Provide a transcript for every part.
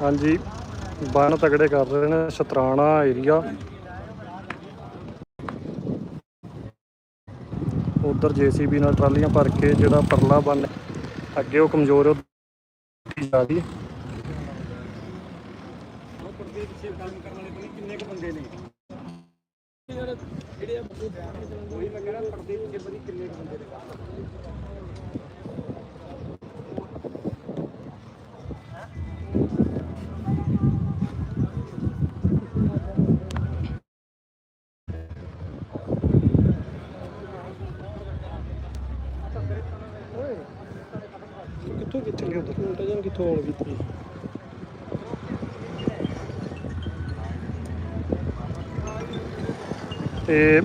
ਹਾਂਜੀ, ਬੰਨ ਤਗੜੇ ਕਰ ਰਹੇ ਨੇ ਸ਼ਤਰਾਣਾ ਏਰੀਆ ਉਧਰ ਜੀਸੀਬੀ ਨਾਲ ਟਰਾਲੀਆਂ ਭਰ ਕੇ ਜਿਹੜਾ ਪਰਲਾ ਬੰਨ ਅੱਗੇ ਉਹ ਕਮਜ਼ੋਰ ਜਾ ਰਹੀ ਕਿੱਥੋਂ ਕਿੱਥੇ ਗਿਆ ਉਧਰ ਉਲਟਾ ਜਾਣ ਕਿੱਥੋਂ ਆਉਣ ਕੀਤੀ। ਤੇ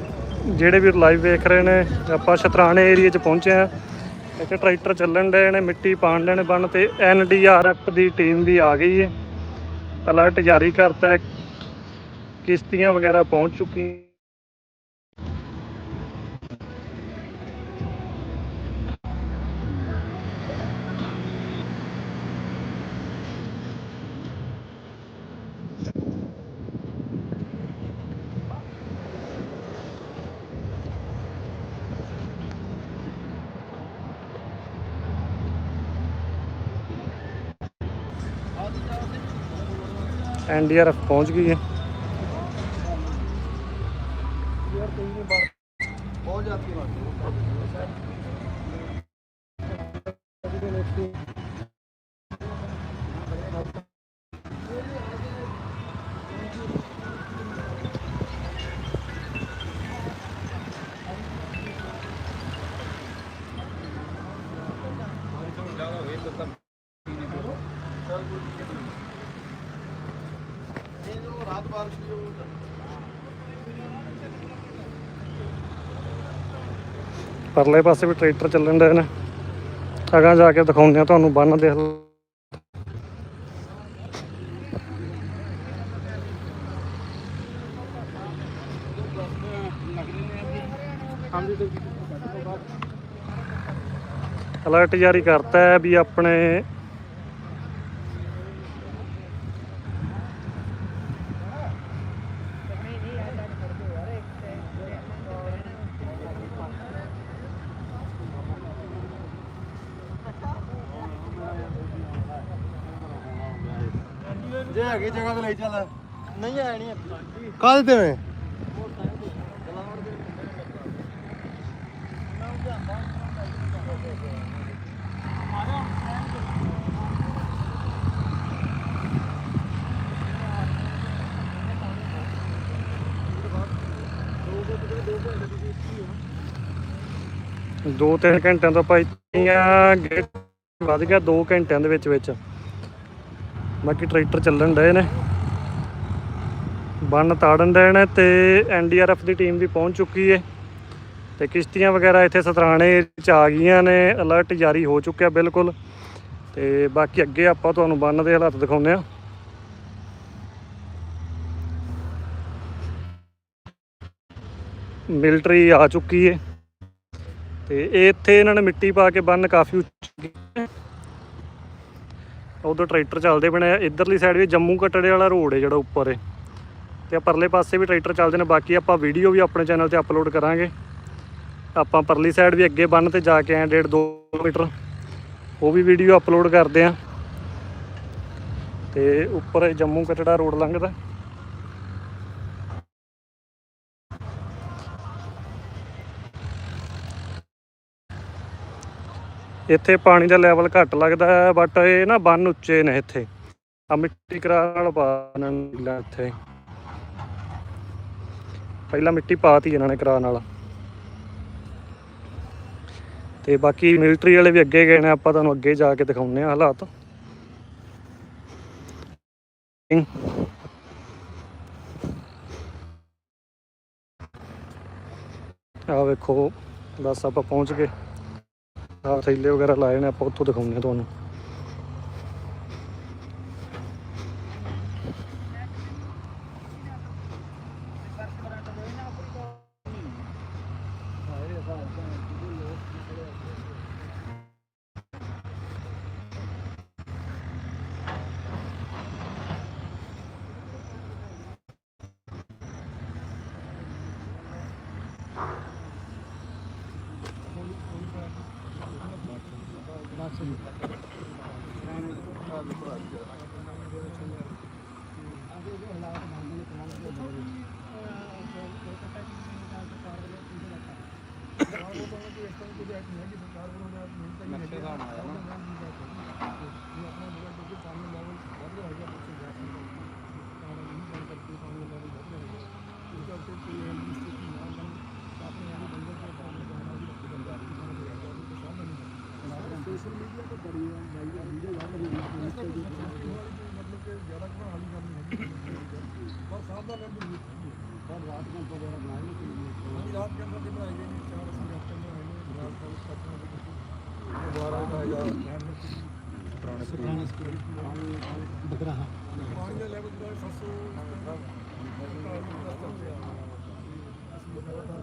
ਜਿਹੜੇ ਵੀ ਲਾਈਵ ਵੇਖ ਰਹੇ ਨੇ, ਆਪਾਂ ਸ਼ਤਰਾਣੇ ਏਰੀਆ 'ਚ ਪਹੁੰਚੇ ਆ ਇੱਥੇ ਟਰੈਕਟਰ ਚੱਲਣ ਡਏ ਨੇ, ਮਿੱਟੀ ਪਾਣ ਲੈਣੇ ਬਣ ਤੇ ਐਨਡੀਆਰਐਫ ਦੀ ਟੀਮ ਵੀ ਆ ਗਈ ਹੈ ਅਲਰਟ ਜਾਰੀ ਕਰਤਾ ਕਿਸ਼ਤੀਆਂ ਵਗੈਰਾ ਪਹੁੰਚ ਚੁੱਕੀ ਐਨਡੀਆਰਐਫ ਪਹੁੰਚ ਗਈ ਹੈ ਬਹੁਤ ਜਾਤੀ ਰਾਤ ਬਾਰਿਸ਼ ਦੀ ਉਹ ਪਰਲੇ ਪਾਸੇ ਵੀ ਟਰੈਕਟਰ ਚੱਲਣ ਡਏ ਨੇ। ਅਗਾਂ ਜਾ ਕੇ ਦਿਖਾਉਂਦੇ ਆ ਤੁਹਾਨੂੰ ਬੰਨ ਦੇ ਹਾਲ- ਅਲਰਟ ਜਾਰੀ ਕਰਤਾ ਹੈ ਵੀ ਆਪਣੇ ਜੇ ਹੈਗੀ ਜਗ੍ਹਾ ਤੇ ਲਈ ਚੱਲ। ਨਹੀਂ ਆਇਆ ਨਹੀਂ ਕਾਹਦੇ ਤੇ ਵੇ? ਦੋ ਤਿੰਨ ਘੰਟਿਆਂ ਤੋਂ ਇੱਥੀਆਂ ਗੇਟ ਵੱਧ ਗਿਆ 2 ਘੰਟਿਆਂ ਦੇ ਵਿੱਚ ਵਿੱਚ। ਬਾਕੀ ਟਰੈਕਟਰ ਚੱਲਣ ਡਏ ਨੇ। ਬੰਨ ਤਾੜਨ ਡਏ ਨੇ ਤੇ ਐਨਡੀਆਰਐਫ ਦੀ ਟੀਮ ਵੀ ਪਹੁੰਚ ਚੁੱਕੀ ਹੈ ਤੇ ਕਿਸ਼ਤੀਆਂ ਵਗੈਰਾ ਇੱਥੇ ਸਤਰਾਣੇ ਚ ਆ ਗਈਆਂ ਨੇ, ਅਲਰਟ ਜਾਰੀ ਹੋ ਚੁੱਕਿਆ ਬਿਲਕੁਲ। ਤੇ ਬਾਕੀ ਅੱਗੇ ਆਪਾਂ ਤੁਹਾਨੂੰ ਬੰਨ ਦੇ ਹਾਲਾਤ ਦਿਖਾਉਂਦੇ ਆ ਮਿਲਟਰੀ ਆ ਚੁੱਕੀ ਹੈ ਤੇ ਇਹ ਇੱਥੇ ਇਹਨਾਂ ਨੇ ਮਿੱਟੀ ਪਾ ਕੇ ਬੰਨ ਕਾਫੀ ਉੱਚੀ ਉਧਰ ਟਰੈਕਟਰ ਚੱਲਦੇ ਪਏ ਆ ਇਧਰਲੀ ਸਾਈਡ ਵੀ ਜੰਮੂ ਕਟੜੇ ਵਾਲਾ ਰੋਡ ਹੈ ਜਿਹੜਾ ਉੱਪਰ ਹੈ ਤੇ ਆ ਪਰਲੇ ਪਾਸੇ ਵੀ ਟਰੈਕਟਰ ਚੱਲਦੇ ਨੇ, ਬਾਕੀ ਆਪਾਂ ਵੀਡੀਓ ਵੀ ਆਪਣੇ ਚੈਨਲ ਤੇ ਅਪਲੋਡ ਕਰਾਂਗੇ। ਆਪਾਂ ਪਰਲੀ ਸਾਈਡ ਵੀ ਅੱਗੇ ਬੰਨ ਤੇ ਜਾ ਕੇ ਆਏ ਡੇਢ 2 ਕਿਲੋਮੀਟਰ ਉਹ ਵੀ ਵੀਡੀਓ ਅਪਲੋਡ ਕਰਦੇ ਆ। ਤੇ ਉੱਪਰ ਜੰਮੂ ਕਟੜਾ ਰੋਡ ਲੰਘਦਾ। ਇੱਥੇ ਪਾਣੀ ਦਾ ਲੈਵਲ ਘੱਟ ਲੱਗਦਾ ਹੈ ਬਟ ਇਹ ਨਾ ਬੰਨ ਉੱਚੇ ਨੇ ਇੱਥੇ। ਆ ਮਿੱਟੀ ਕਰਾ ਨਾਲ ਪਾਣ ਨੀਲਾ ਇੱਥੇ। ਪਹਿਲਾਂ ਮਿੱਟੀ ਪਾਤੀ ਇਹਨਾਂ ਨੇ ਕਰਾ ਨਾਲ। ਤੇ ਬਾਕੀ ਮਿਲਟਰੀ ਵਾਲੇ ਵੀ ਅੱਗੇ ਗਏ ਨੇ, ਆਪਾਂ ਤੁਹਾਨੂੰ ਅੱਗੇ ਜਾ ਕੇ ਦਿਖਾਉਂਦੇ ਆ ਹਾਲਾਤ। ਆ ਵੇਖੋ, ਬਸ ਆਪਾਂ ਪਹੁੰਚ ਗਏ। ਆ ਥੈਲੇ ਵਗੈਰਾ ਲਾਏ ਨੇ ਆਪਾਂ ਉੱਥੋਂ ਦਿਖਾਉਂਦੇ ਆ ਤੁਹਾਨੂੰ।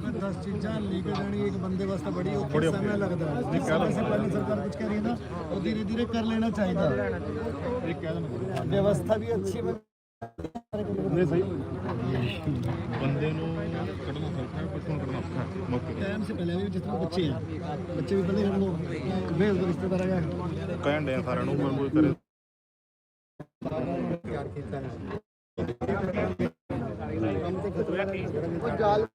दस चीज़ा लेकर जानी एक बंदे वास्ते बड़ी औखी समय लगता है जिस समय से पहले सरकार कुछ कह रही है ना वो धीरे धीरे कर लेना चाहिए व्यवस्था भी अच्छी बन ਬੰਦੇ ਨੂੰ ਕੱਢਣਾ ਸੌਖਾ ਹੈ ਪਿੱਛੋਂ ਕੱਢਣਾ ਔਖਾ ਹੈ ਮੌਕੇ ਤੇ टाइम से पहले भी जितने बच्चे हैं बच्चे भी पहले हम लोग भेज दो रिश्तेदार आ गए ਕਹਿਣ ਦੇ ਸਾਰਿਆਂ ਨੂੰ ਕੋਈ ਕੋਈ ਕਰੇ ਜਾਲ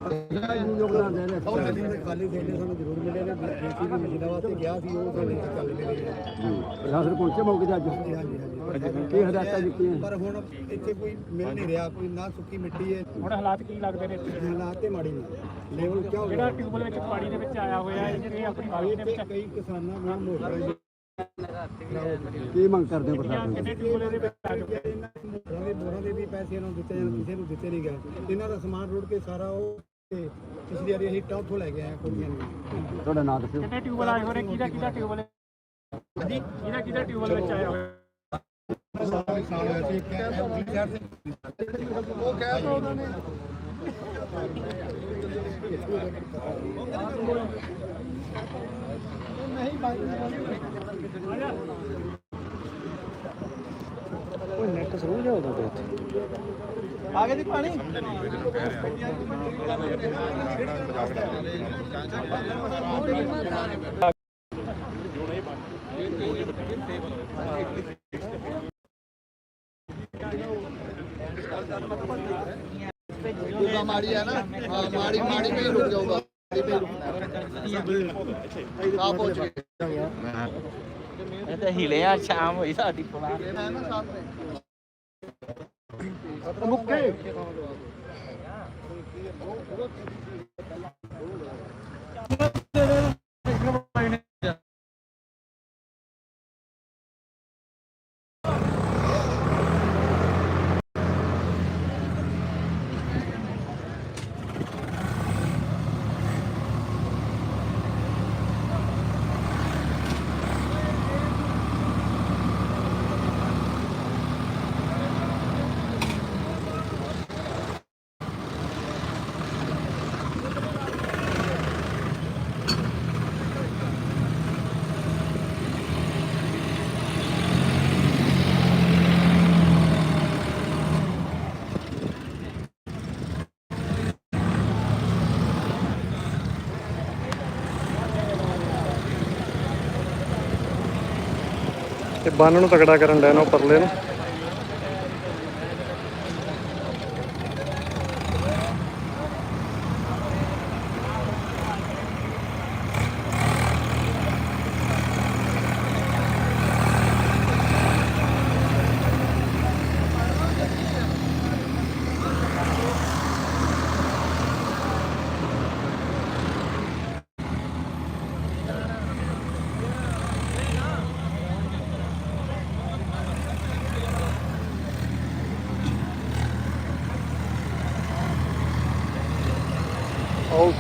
ਯੋਗਦਾਨ ਦੇ ਰਹੇ ਉਹ ਖਾਲੀ ਦੇਣੇ ਸਾਨੂੰ ਜ਼ਰੂਰ ਮਿਲੇ ਨੇ ਬੇਟੀ ਦੀ ਮਸ਼ੀਨਾਂ ਵਾਸਤੇ ਗਿਆ ਸੀ ਉਹ ਸਾਡੇ ਇੱਥੇ ਚੱਲ ਮਿਲੇ ਪ੍ਰਸ਼ਾਸਨ ਪਹੁੰਚੇ ਮੌਕੇ ਤੇ ਅੱਜ? ਹਾਂਜੀ ਹਾਂਜੀ ਕੀ ਹਦਾਇਤਾਂ ਦਿੱਤੀਆਂ? ਪਰ ਹੁਣ ਇੱਥੇ ਕੋਈ ਮਿਲ ਨਹੀਂ ਰਿਹਾ ਕੋਈ ਨਾ ਸੁੱਕੀ ਮਿੱਟੀ ਹੈ। ਹੁਣ ਹਾਲਾਤ ਕੀ ਲੱਗਦੇ ਨੇ ਹਾਲਾਤ ਤੇ ਮਾੜੀ ਨੇ। ਲੈਵਲ ਕਿਉਂ ਹੋ ਜਿਹੜਾ ਟਿਊਬਲ ਵਿੱਚ ਪਾਣੀ ਦੇ ਵਿੱਚ ਆਇਆ ਹੋਇਆ ਹੈ ਇਹ ਆਪਣੀ ਬਾਗੀ ਦੇ ਵਿੱਚ ਕਈ ਕਿਸਾਨਾਂ ਨੂੰ ਮੋਟਰਾਂ ਕੀ ਮੰਗ ਕਰਦੇ ਹੋ ਪ੍ਰਸ਼ਾਸਨ ਦੇ ਬੋਰਾਂ ਦੇ ਵੀ ਪੈਸੇ ਇਹਨਾਂ ਨੂੰ ਦਿੱਤੇ ਜਾਣ ਕਿਸੇ ਨੂੰ ਦਿੱਤੇ ਨਹੀਂ ਗਏ ਇਹਨਾਂ ਦਾ ਸਮਾਨ ਰੋੜ ਕੇ ਸਾਰਾ ਉਹ ਤੇ ਪਿਛਲੀ ਵਾਰੀ ਅਸੀਂ ਟਾਂ ਉੱਥੋਂ ਲੈ ਕੇ ਆਏ ਕੁੜੀਆਂ ਨੂੰ। ਤੁਹਾਡਾ ਨਾਮ ਦੱਸਿਓ। ਕਿੰਨੇ ਟਿਊਬਲ ਆਏ ਨੇ ਕਿਹਦਾ ਕਿਹਦਾ ਟਿਊਬਲ ਹਾਂਜੀ ਕਿਹਦਾ ਕਿਹਦਾ ਟਿਊਬਲ ਵਿੱਚ ਆਇਆ ਹੋਇਆ ਉਹ ਕਹਿ ਦੋ ਉਹਨਾਂ ਨੇ। ਕੋਈ ਨੈਟ ਜ਼ਰੂਰ ਜਾਉਦਾ ਤੇ ਆਗੇ ਦੀ ਪਾਣੀ ਮਾੜੀ ਹੈ ਨਾ। ਹਾਂ, ਮਾੜੀ ਮਾੜੀ ਪਈ ਰੁਕ ਜਾਊਗਾ। ਆ ਪਹੁੰਚ ਗਏ ਇਹ ਤਾਂ ਹਿਲਿਆ ਸ਼ਾਮ ਹੋਈ ਸਾਡੀ ਪੁਲਾ ਮੈਂ ਨਾ ਸਾਥ में मुक्के ਬੰਨ ਨੂੰ ਤਕੜਾ ਕਰਨ ਲੈਣਾ ਪਰਲੇ ਨੂੰ।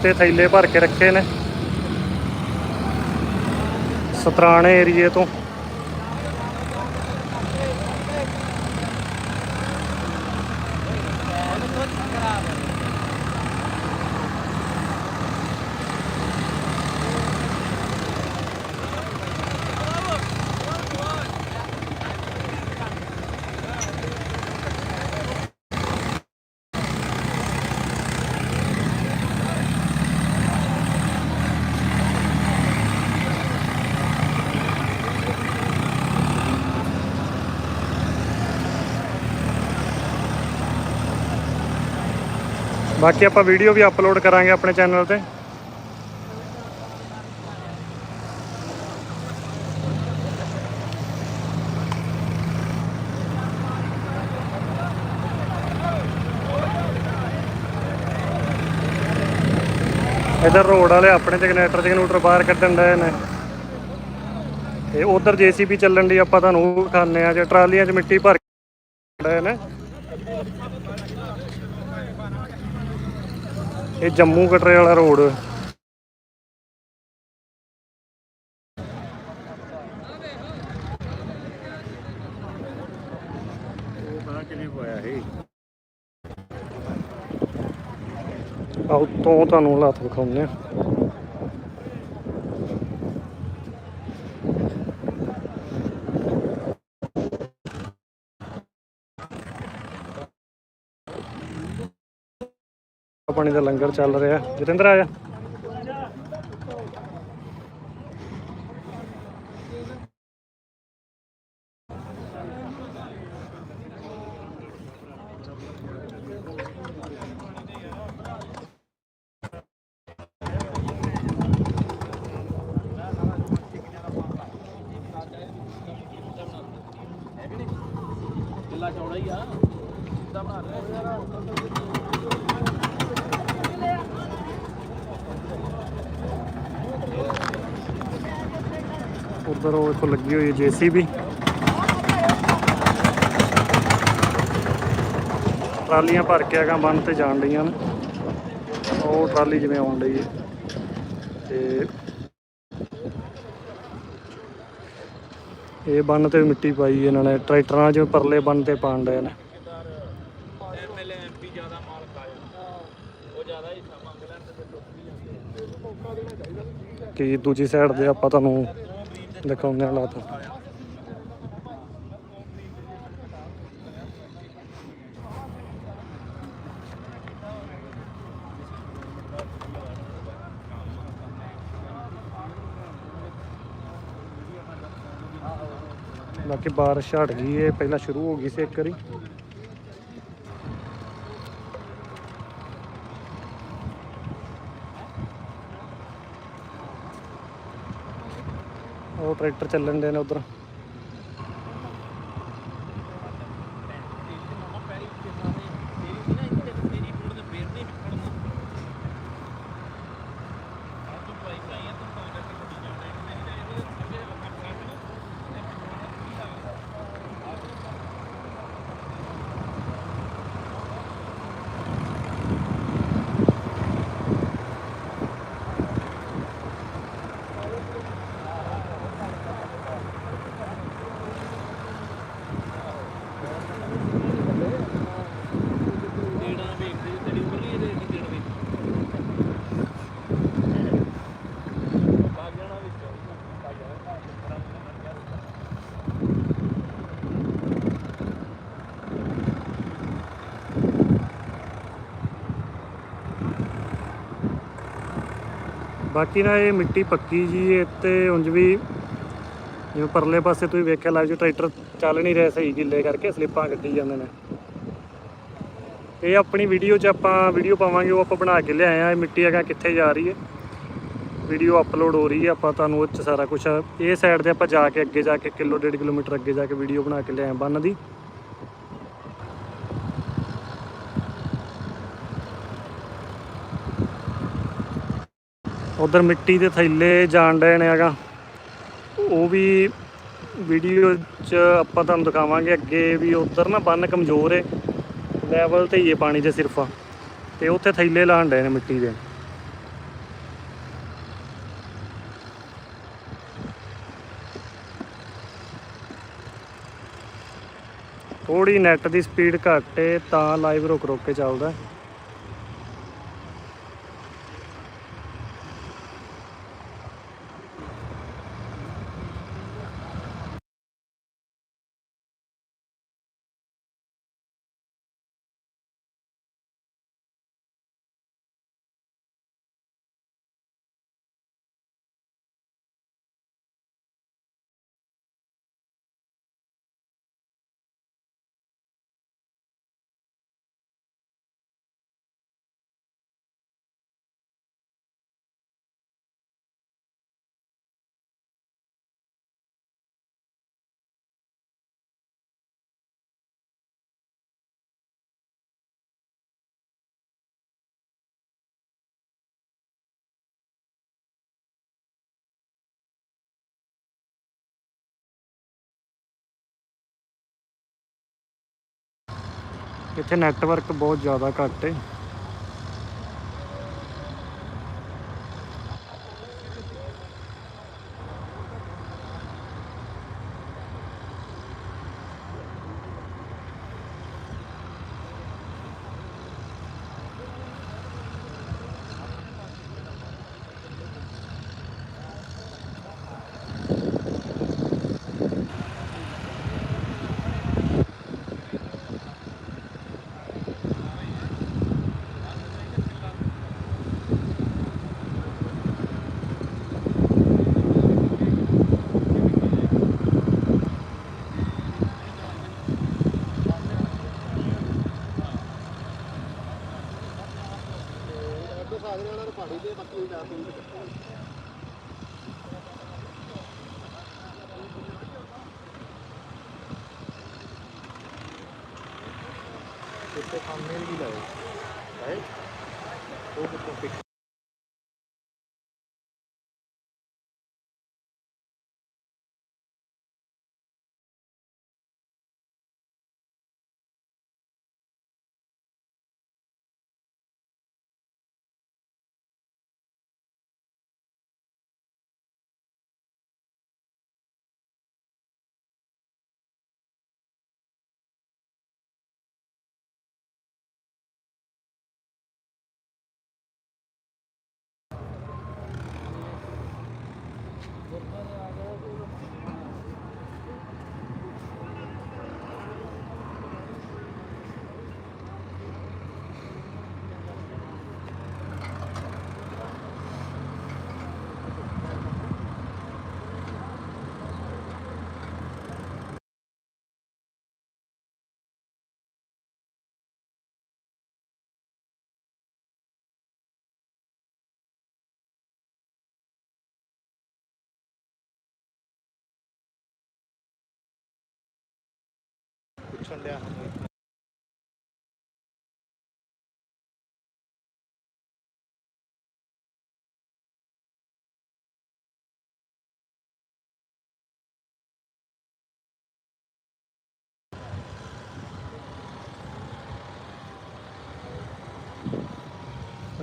ਉਹ ਥੈਲੇ ਭਰ ਕੇ ਰੱਖੇ ਨੇ। ਸਤਰਾਣੇ ਏਰੀਏ ਤੋਂ। ਬਾਕੀ ਆਪਾਂ ਵੀਡੀਓ ਵੀ ਅਪਲੋਡ ਕਰਾਂਗੇ ਆਪਣੇ ਚੈਨਲ ਤੇ। ਇਧਰ ਰੋਡ ਵਾਲੇ ਆਪਣੇ ਤੇ ਕਨੈਕਟਰ ਤੇ ਕਨੂਟਰ ਬਾਹਰ ਕੱਢਣ ਡਏ ਨੇ। ਤੇ ਉਧਰ ਜੀਸੀਬੀ ਚੱਲਣ ਦੀ ਆਪਾਂ ਤੁਹਾਨੂੰ ਉਹ ਖਾਣੇ ਆ ਜੇ ਟਰਾਲੀਆਂ 'ਚ ਮਿੱਟੀ ਭਰ ਕੇ ਨੇ। ਇਹ ਜੰਮੂ ਕਟਰੇ ਵਾਲਾ ਰੋਡ। ਉਹ ਪਤਾ ਤੁਹਾਨੂੰ ਹਾਲਾਤ ਵਿਖਾਉਂਦੇ ਆ ਪਾਣੀ ਦਾ ਲੰਗਰ ਚੱਲ ਰਿਹਾ। ਜਤਿੰਦਰ ਆਇਆ ਉਧਰ ਉਹ ਇੱਥੋਂ ਲੱਗੀ ਹੋਈ ਹੈ ਜੀਸੀਬੀ ਟਰਾਲੀਆਂ ਭਰ ਕੇ ਆਗਾ ਬੰਨ ਤੇ ਜਾਣ ਡਈਆਂ ਨੇ। ਉਹ ਟਰਾਲੀ ਜਿਵੇਂ ਆਉਣ ਡਈ ਹੈ ਤੇ ਇਹ ਬੰਨ ਤੇ ਮਿੱਟੀ ਪਾਈ ਇਹਨਾਂ ਨੇ। ਟਰੈਕਟਰਾਂ ਨਾਲ ਜਿਵੇਂ ਪਰਲੇ ਬੰਨ ਤੇ ਪਾਣ ਡਏ ਨੇ। ਕਿ ਦੂਜੀ ਸਾਈਡ ਦੇ ਆਪਾਂ ਤੁਹਾਨੂੰ ਦਿਖਾਉਂਦੇ ਹਾਂ ਹਾਲਾਤ। ਬਾਕੀ ਬਾਰਿਸ਼ ਹਟ ਗਈ ਹੈ ਪਹਿਲਾਂ ਸ਼ੁਰੂ ਹੋ ਗਈ ਸੀ ਇੱਕ ਵਾਰੀ। ਉਹ ਟਰੈਕਟਰ ਚੱਲਣ ਦੇ ਨੇ ਉਧਰ। ਬਾਕੀ ਨਾ ਇਹ ਮਿੱਟੀ ਪੱਕੀ ਜੀ ਹੈ ਤੇ ਉਂਝ ਵੀ ਜਿਵੇਂ ਪਰਲੇ ਪਾਸੇ ਤੁਸੀਂ ਵੇਖਿਆ ਲੱਗ ਜੋ ਟਰੈਕਟਰ ਚੱਲ ਨਹੀਂ ਰਿਹਾ ਸਹੀ ਗਿੱਲੇ ਕਰਕੇ, ਸਲਿੱਪਾਂ ਕੱਢੀ ਜਾਂਦੇ ਨੇ। ਇਹ ਆਪਣੀ ਵੀਡੀਓ 'ਚ ਆਪਾਂ ਵੀਡੀਓ ਪਾਵਾਂਗੇ, ਉਹ ਆਪਾਂ ਬਣਾ ਕੇ ਲਿਆਏ ਆ, ਇਹ ਮਿੱਟੀ ਹੈਗਾ ਕਿੱਥੇ ਜਾ ਰਹੀ ਹੈ। ਵੀਡੀਓ ਅਪਲੋਡ ਹੋ ਰਹੀ ਹੈ, ਆਪਾਂ ਤੁਹਾਨੂੰ ਉਹ 'ਚ ਸਾਰਾ ਕੁਝ ਇਹ ਸਾਈਡ ਤੇ ਆਪਾਂ ਜਾ ਕੇ ਅੱਗੇ ਜਾ ਕੇ ਕਿਲੋ, ਡੇਢ ਕਿਲੋਮੀਟਰ ਅੱਗੇ ਜਾ ਕੇ ਵੀਡੀਓ ਬਣਾ ਕੇ ਲਿਆਏ ਬੰਨ ਦੀ। ਉਧਰ ਮਿੱਟੀ ਦੇ ਥੈਲੇ ਜਾਣ ਡਏ ਨੇ ਹੈਗਾ। ਉਹ ਵੀ ਵੀਡੀਓ 'ਚ ਆਪਾਂ ਤੁਹਾਨੂੰ ਦਿਖਾਵਾਂਗੇ ਅੱਗੇ ਵੀ ਉਧਰ ਨਾ ਬੰਨ ਕਮਜ਼ੋਰ ਏ। ਲੈਵਲ ਤੇ ਹੀ ਏ ਪਾਣੀ ਦੇ ਸਿਰਫ। ਤੇ ਉੱਥੇ ਥੈਲੇ ਲਾਣ ਡਏ ਨੇ ਮਿੱਟੀ ਦੇ। ਥੋੜੀ ਨੈਟ ਦੀ ਸਪੀਡ ਘੱਟ ਏ, ਤਾਂ ਲਾਈਵ ਰੁਕ ਰੁਕ ਕੇ ਚੱਲਦਾ। ਇੱਥੇ ਨੈਟਵਰਕ ਬਹੁਤ ਜ਼ਿਆਦਾ ਘੱਟ ਹੈ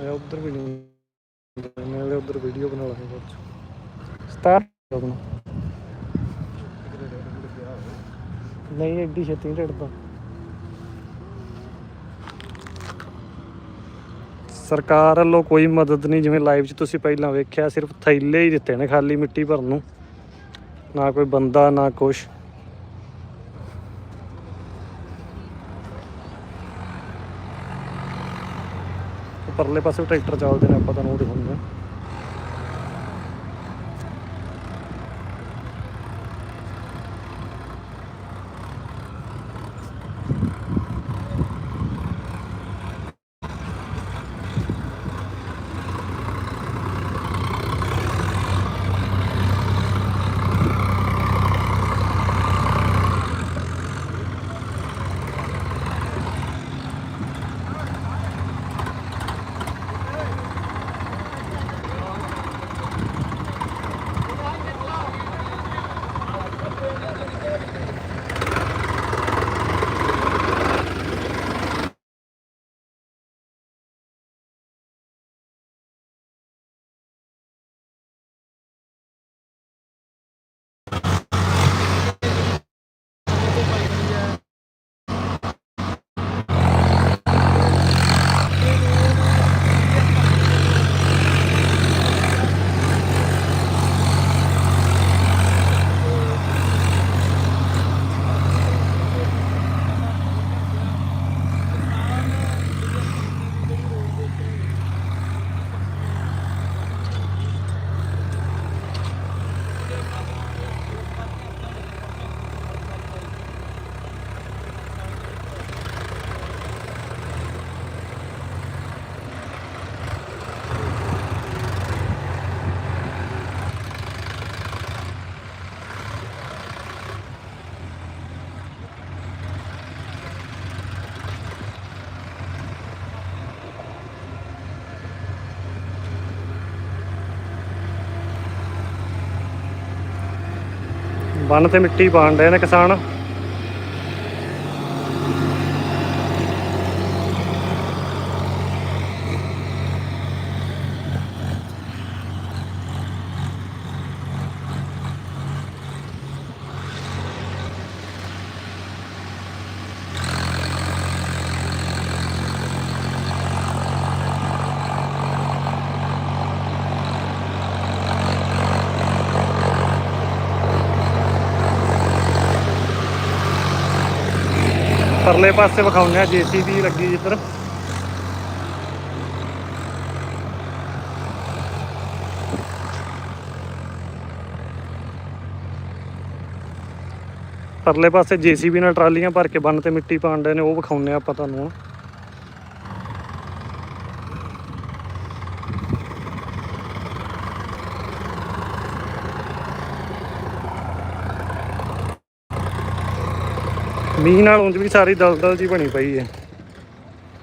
ਆ ਉਧਰ ਵੀ ਨਹੀਂ ਨਾਲੇ ਉਧਰ ਵੀਡੀਓ ਬਣਾ ਲਾਂਗੇ ਬਾਅਦ ਚ। ਸਟਾਰ ਆਪਣਾ। ਨਹੀਂ ਐਡੀ ਛੇਤੀ ਨਹੀਂ ਢੜਦਾ ਸਰਕਾਰ ਵੱਲੋਂ ਕੋਈ ਮਦਦ ਨਹੀਂ, ਜਿਵੇਂ ਲਾਈਵ 'ਚ ਤੁਸੀਂ ਪਹਿਲਾਂ ਵੇਖਿਆ, ਸਿਰਫ ਥੈਲੇ ਹੀ ਦਿੱਤੇ ਨੇ ਖਾਲੀ ਮਿੱਟੀ ਭਰਨ ਨੂੰ। ਨਾ ਕੋਈ ਬੰਦਾ, ਨਾ ਕੁਛ। ਪਰਲੇ ਪਾਸੇ ਟਰੈਕਟਰ ਚੱਲਦੇ ਨੇ, ਆਪਾਂ ਤੁਹਾਨੂੰ ਉਹ ਦਿਖਾਉਂਦੇ ਬੰਨ ਤੇ ਮਿੱਟੀ ਪਾਣ ਡਏ ਨੇ ਕਿਸਾਨ। ਪਰਲੇ ਪਾਸੇ ਵਿਖਾਉਂਦੇ ਆ ਜੀਸੀਬੀ ਲੱਗੀ ਜਿੱਧਰ। ਪਰਲੇ ਪਾਸੇ ਜੀਸੀਬੀ ਨਾਲ ਟਰਾਲੀਆਂ ਭਰ ਕੇ ਬੰਨ ਤੇ ਮਿੱਟੀ ਪਾਉਂਦੇ ਨੇ, ਉਹ ਵਿਖਾਉਂਦੇ ਆ ਆਪਾਂ ਤੁਹਾਨੂੰ ਮੀਂਹ ਨਾਲ ਉਂਝ ਵੀ ਸਾਰੀ ਦਲਦਲ ਜੀ ਬਣੀ ਪਈ ਹੈ